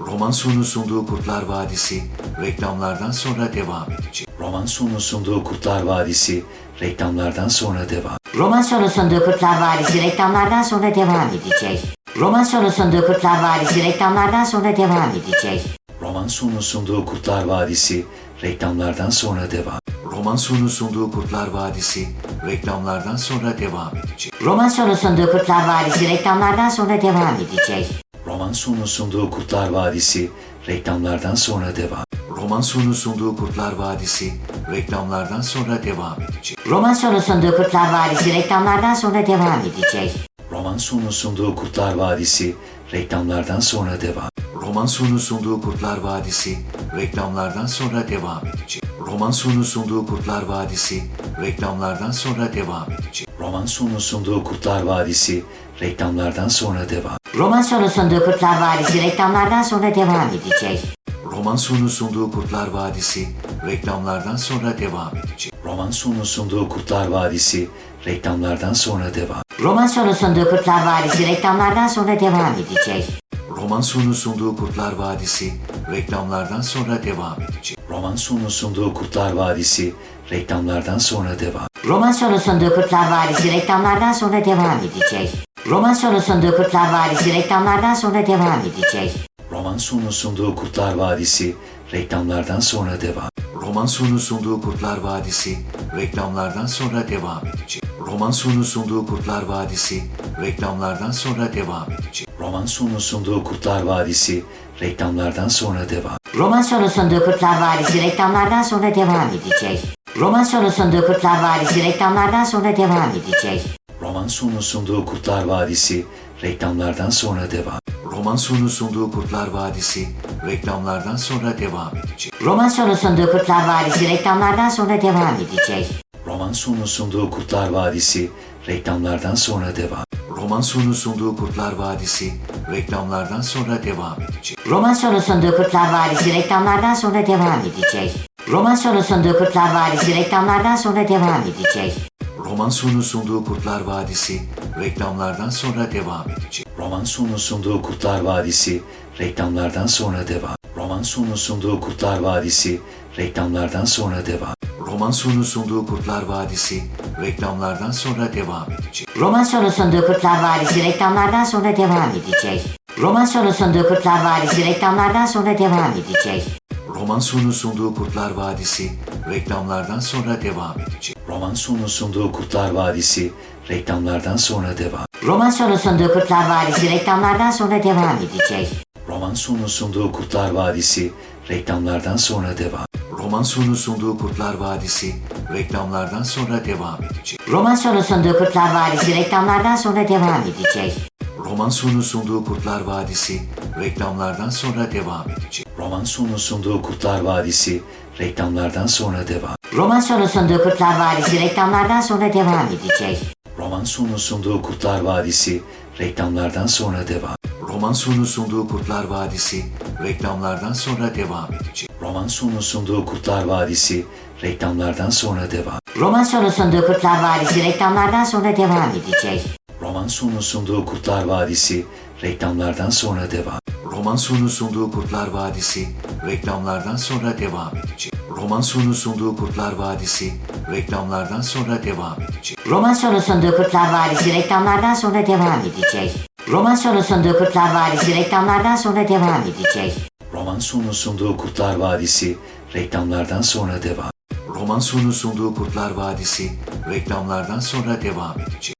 Roman sonu sunduğu Kurtlar Vadisi reklamlardan sonra devam edecek. Roman sonu sunduğu Kurtlar Vadisi reklamlardan sonra devam. Roman sonu sunduğu Kurtlar Vadisi reklamlardan sonra devam edecek. Roman sonu sunduğu Kurtlar Vadisi reklamlardan sonra devam edecek. Roman sonu sunduğu Kurtlar Vadisi reklamlardan sonra devam. Roman sonu sunduğu Kurtlar Vadisi reklamlardan sonra devam edecek. Roman sonu sunduğu Kurtlar Vadisi reklamlardan sonra devam edecek. Roman sonu sunduğu Kurtlar Vadisi reklamlardan sonra devam. Roman sonu sunduğu Kurtlar Vadisi reklamlardan sonra devam edecek. Roman sonu sunduğu Kurtlar Vadisi reklamlardan sonra devam edecek. Roman sonu sunduğu Kurtlar Vadisi reklamlardan sonra devam. Roman sonu sunduğu Kurtlar Vadisi reklamlardan sonra devam edecek. Roman sonu sunduğu Kurtlar Vadisi reklamlardan sonra devam edecek. Roman sonu sunduğu Kurtlar Vadisi reklamlardan sonra devam. Roman sonu sunduğu Kurtlar Vadisi reklamlardan sonra devam edecek. Roman sonu sunduğu Kurtlar Vadisi reklamlardan sonra devam edecek. Roman sonu sunduğu Kurtlar Vadisi reklamlardan sonra devam. Roman sonu sunduğu Kurtlar Vadisi reklamlardan sonra devam edecek. Roman sonu sunduğu Kurtlar Vadisi reklamlardan sonra devam edecek. Roman sonu sunduğu Kurtlar Vadisi reklamlardan sonra devam. Roman sonu sunduğu Kurtlar Vadisi reklamlardan sonra devam edecek. Roman sonu sunduğu Kurtlar Vadisi reklamlardan sonra devam edecek. Roman sonu sunduğu Kurtlar Vadisi reklamlardan sonra devam. Roman sonu sunduğu Kurtlar Vadisi reklamlardan sonra devam edecek. Roman sonu sunduğu Kurtlar Vadisi reklamlardan sonra devam edecek. Roman sonu sunduğu Kurtlar Vadisi reklamlardan sonra devam. Roman sonu sunduğu Kurtlar Vadisi reklamlardan sonra devam edecek. Roman sonu sunduğu Kurtlar Vadisi reklamlardan sonra devam edecek. Roman sonu sunduğu Kurtlar Vadisi reklamlardan sonra devam. Roman sonu sunduğu Kurtlar Vadisi reklamlardan sonra devam edecek. Roman sonu sunduğu Kurtlar Vadisi reklamlardan sonra devam edecek. Roman sonu sunduğu Kurtlar Vadisi reklamlardan sonra devam. Roman sonu sunduğu Kurtlar Vadisi reklamlardan sonra devam edecek. Roman sonu sunduğu Kurtlar Vadisi reklamlardan sonra devam edecek. Roman sonu sunduğu Kurtlar Vadisi reklamlardan sonra devam edecek. Roman sonu sunduğu Kurtlar Vadisi reklamlardan sonra devam edecek. Roman sonu sunduğu Kurtlar Vadisi reklamlardan sonra devam. Roman sonu sunduğu Kurtlar Vadisi reklamlardan sonra devam. Roman sonu sunduğu Kurtlar Vadisi reklamlardan sonra devam edecek. Roman sonu sunduğu Kurtlar Vadisi reklamlardan sonra devam edecek. Roman sonu sunduğu Kurtlar Vadisi reklamlardan sonra devam edecek. Roman sonu sunduğu Kurtlar Vadisi reklamlardan sonra devam edecek. Roman sonu sunduğu Kurtlar Vadisi reklamlardan sonra devam. Roman sonu sunduğu Kurtlar Vadisi reklamlardan sonra devam edecek. Roman sonu sunduğu Kurtlar Vadisi reklamlardan sonra devam. Roman sonu sunduğu Kurtlar Vadisi reklamlardan sonra devam edecek. Roman sonu sunduğu Kurtlar Vadisi reklamlardan sonra devam edecek. Roman sonu sunduğu Kurtlar Vadisi reklamlardan sonra devam edecek. Roman sonu sunduğu Kurtlar Vadisi reklamlardan sonra devam. Roman sonu sunduğu Kurtlar Vadisi reklamlardan sonra devam edecek. Roman sonu sunduğu Kurtlar Vadisi reklamlardan sonra devam. Roman sonu sunduğu Kurtlar Vadisi reklamlardan sonra devam edecek. Roman sonu sunduğu Kurtlar Vadisi reklamlardan sonra devam. Roman sonu sunduğu Kurtlar Vadisi reklamlardan sonra devam edecek. Roman sonu sunduğu Kurtlar Vadisi reklamlardan sonra devam. Roman sonu sunduğu Kurtlar Vadisi reklamlardan sonra devam edecek. Roman sonu sunduğu Kurtlar Vadisi reklamlardan sonra devam edecek. Roman sonu sunduğu Kurtlar Vadisi reklamlardan sonra devam edecek. Roman sonu sunduğu Kurtlar Vadisi reklamlardan sonra devam edecek. Roman sonu sunduğu Kurtlar Vadisi reklamlardan sonra devam. Roman sonu sunduğu Kurtlar Vadisi reklamlardan sonra devam edecek.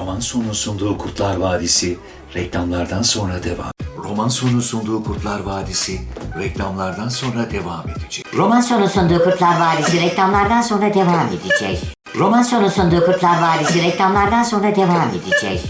Roman sonu sunduğu Kurtlar Vadisi reklamlardan sonra devam. Roman sonu sunduğu Kurtlar Vadisi reklamlardan sonra devam edecek. Roman sonu sunduğu Kurtlar Vadisi reklamlardan sonra devam edecek. Roman sonu sunduğu Kurtlar Vadisi reklamlardan sonra devam edecek.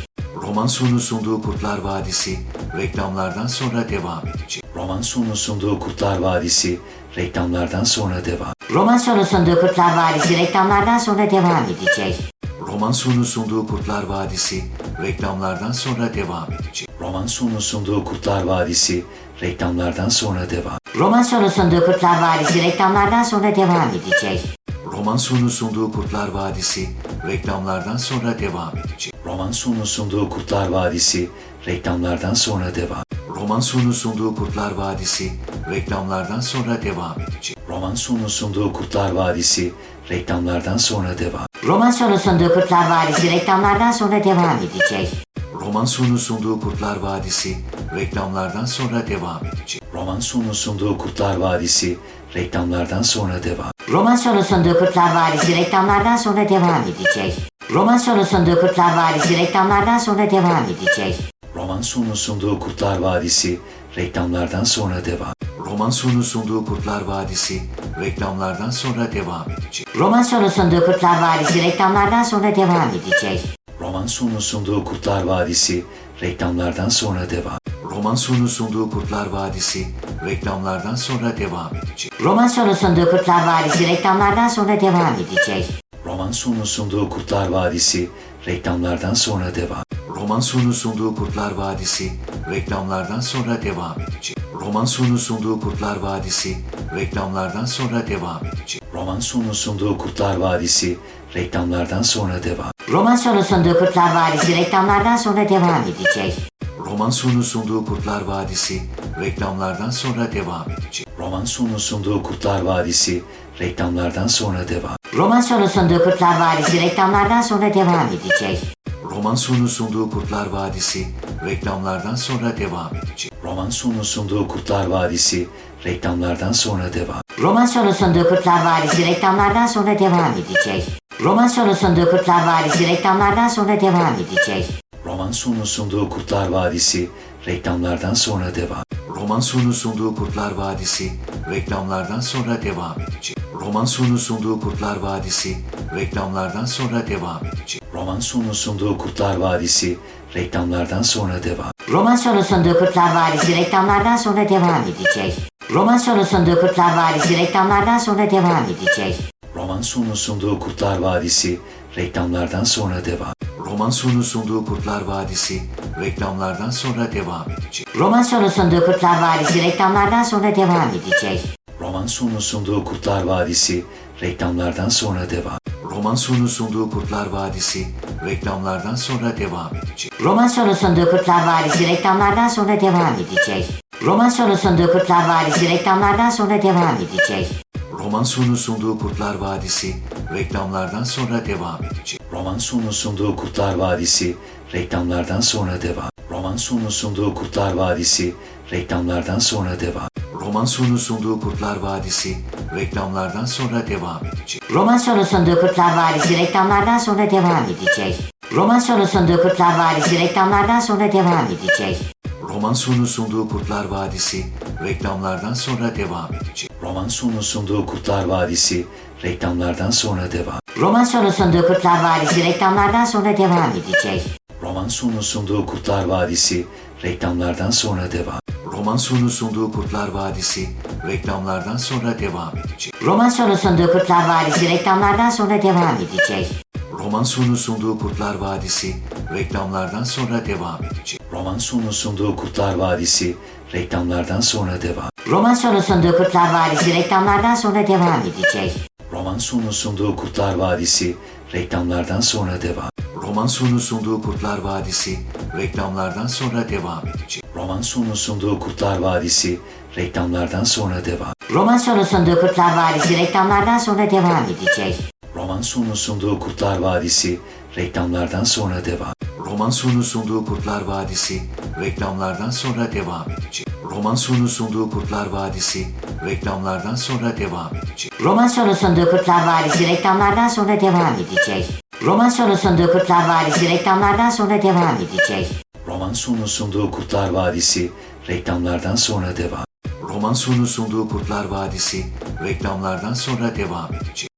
Roman sonu sunduğu Kurtlar Vadisi reklamlardan sonra devam edecek. Roman sonu sunduğu Kurtlar Vadisi reklamlardan sonra devam. Roman sonu sunduğu Kurtlar Vadisi reklamlardan sonra devam edecek. Roman sonu sunduğu Kurtlar Vadisi reklamlardan sonra devam edecek. Roman sonu sunduğu Kurtlar Vadisi reklamlardan sonra devam. Roman sonu sunduğu Kurtlar Vadisi reklamlardan sonra devam edecek. Roman sonu sunduğu Kurtlar Vadisi reklamlardan sonra devam edecek. Roman sonu sunduğu Kurtlar Vadisi reklamlardan sonra devam. Roman Sonu sunduğu Kurtlar Vadisi reklamlardan sonra devam edecek. Roman Sonu sunduğu Kurtlar Vadisi reklamlardan sonra devam. Roman sonu sunduğu Kurtlar Vadisi reklamlardan sonra devam edecek. Roman Sonu sunduğu Kurtlar Vadisi reklamlardan sonra devam edecek. Roman Sonu sunduğu Kurtlar Vadisi reklamlardan sonra devam. Roman sonu sunduğu Kurtlar Vadisi reklamlardan sonra devam edecek. Roman sonu sunduğu Kurtlar Vadisi reklamlardan sonra devam edecek. Roman Sonu sunduğu Kurtlar Vadisi reklamlardan sonra devam. Roman Sonu sunduğu Kurtlar Vadisi reklamlardan sonra devam edecek. Roman sonu sunduğu Kurtlar Vadisi reklamlardan sonra devam edecek. Roman Sonu sunduğu Kurtlar Vadisi reklamlardan sonra devam. Roman Sonu sunduğu Kurtlar Vadisi reklamlardan sonra devam edecek. Roman sonu sunduğu Kurtlar Vadisi reklamlardan sonra devam edecek. Roman Sonu sunduğu Kurtlar Vadisi reklamlardan sonra devam. Roman Sonu sunduğu Kurtlar Vadisi reklamlardan sonra devam edecek. Roman Sonu sunduğu Kurtlar Vadisi reklamlardan sonra devam edecek. Roman Sonu sunduğu Kurtlar Vadisi reklamlardan sonra devam. Roman sonu sunduğu Kurtlar Vadisi reklamlardan sonra devam edecek. Roman Sonu sunduğu Kurtlar Vadisi reklamlardan sonra devam edecek. Roman Sonu sunduğu Kurtlar Vadisi reklamlardan sonra devam. Roman sonu sunduğu Kurtlar Vadisi reklamlardan sonra devam edecek. Roman Sonu sunduğu Kurtlar Vadisi reklamlardan sonra devam edecek. Roman Sonu sunduğu Kurtlar Vadisi reklamlardan sonra devam. Roman sonu sunduğu Kurtlar Vadisi reklamlardan sonra devam edecek. Roman sonu sunduğu Kurtlar Vadisi reklamlardan sonra devam edecek. Roman Sonu sunduğu Kurtlar Vadisi reklamlardan sonra devam. Roman Sonu sunduğu Kurtlar Vadisi reklamlardan sonra devam edecek. Roman Sonu sunduğu Kurtlar Vadisi reklamlardan sonra devam edecek. Roman Sonu sunduğu Kurtlar Vadisi reklamlardan sonra devam. Roman sonu sunduğu Kurtlar Vadisi reklamlardan sonra devam edecek. Roman sonu sunduğu Kurtlar Vadisi reklamlardan sonra devam edecek. Roman Sonu sunduğu Kurtlar Vadisi reklamlardan sonra devam. Roman Sonu sunduğu Kurtlar Vadisi reklamlardan sonra devam edecek. Roman sonu sunduğu Kurtlar Vadisi reklamlardan sonra devam edecek. Roman Sonu sunduğu Kurtlar Vadisi reklamlardan sonra devam. Roman Sonu sunduğu Kurtlar Vadisi reklamlardan sonra devam edecek. Roman sonu sunduğu Kurtlar Vadisi reklamlardan sonra devam edecek. Roman sonu sunduğu Kurtlar Vadisi reklamlardan sonra devam edecek. Roman Sonu sunduğu Kurtlar Vadisi reklamlardan sonra devam edecek. Roman Sonu sunduğu Kurtlar Vadisi reklamlardan sonra devam. Roman Sonu sunduğu Kurtlar Vadisi reklamlardan sonra devam. Roman Sonu sunduğu Kurtlar Vadisi reklamlardan sonra devam edecek. Roman sonu sunduğu Kurtlar Vadisi reklamlardan sonra devam edecek. Roman sonu sunduğu Kurtlar Vadisi reklamlardan sonra devam edecek. Roman Sonu sunduğu Kurtlar Vadisi reklamlardan sonra devam edecek. Roman Sonu sunduğu Kurtlar Vadisi reklamlardan sonra devam. Roman sonu sunduğu Kurtlar Vadisi reklamlardan sonra devam edecek. Roman Sonu sunduğu Kurtlar Vadisi reklamlardan sonra devam. Roman Sonu sunduğu Kurtlar Vadisi reklamlardan sonra devam edecek. Roman sonu sunduğu Kurtlar Vadisi reklamlardan sonra devam edecek. Roman Sonu sunduğu Kurtlar Vadisi reklamlardan sonra devam edecek. Roman Sonu sunduğu Kurtlar Vadisi reklamlardan sonra devam. Roman sonu sunduğu Kurtlar Vadisi reklamlardan sonra devam edecek. Roman Sonu sunduğu Kurtlar Vadisi reklamlardan sonra devam. Roman Sonu sunduğu Kurtlar Vadisi reklamlardan sonra devam edecek. Roman Sonu sunduğu Kurtlar Vadisi reklamlardan sonra devam. Roman sonu sunduğu Kurtlar Vadisi reklamlardan sonra devam edecek. Roman Sonu sunduğu Kurtlar Vadisi reklamlardan sonra devam. Roman Sonu sunduğu Kurtlar Vadisi reklamlardan sonra devam edecek. Roman Sonu sunduğu Kurtlar Vadisi reklamlardan sonra devam edecek. Roman sonu sunduğu Kurtlar Vadisi reklamlardan sonra devam edecek. Roman sonu sunduğu Kurtlar Vadisi reklamlardan sonra devam edecek. Roman Sonu sunduğu Kurtlar Vadisi reklamlardan sonra devam. Roman Sonu sunduğu Kurtlar Vadisi reklamlardan sonra devam edecek.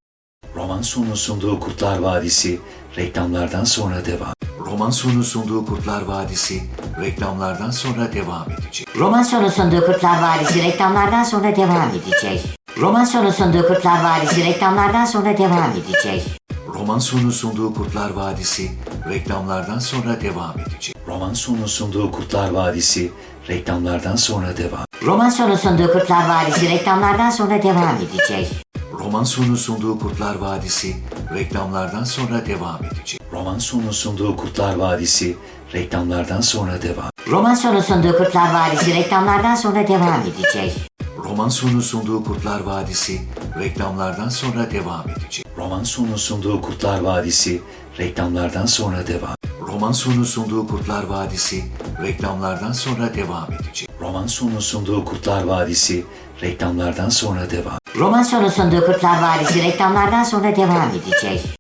Roman Sonu sunduğu Kurtlar Vadisi reklamlardan sonra devam. Roman Sonu sunduğu Kurtlar Vadisi reklamlardan sonra devam edecek. Roman sonu sunduğu Kurtlar Vadisi reklamlardan sonra devam edecek. Roman sonu sunduğu Kurtlar Vadisi reklamlardan sonra devam edecek. Roman Sonu sunduğu Kurtlar Vadisi reklamlardan sonra devam edecek. Roman Sonu sunduğu Kurtlar Vadisi reklamlardan sonra devam. Roman sonu sunduğu Kurtlar Vadisi reklamlardan sonra devam edecek. Roman Sonu sunduğu Kurtlar Vadisi reklamlardan sonra devam edecek. Roman Sonu sunduğu Kurtlar Vadisi reklamlardan sonra devam. Roman sonu sunduğu Kurtlar Vadisi reklamlardan sonra devam edecek. Roman sonu sunduğu Kurtlar Vadisi reklamlardan sonra devam edecek. Roman sonu sunduğu Kurtlar Vadisi reklamlardan sonra devam. Roman sonu sunduğu Kurtlar Vadisi reklamlardan sonra devam edecek. Roman sonu sunduğu Kurtlar Vadisi reklamlardan sonra devam. Roman sonu sunduğu Kurtlar Vadisi reklamlardan sonra devam edecek.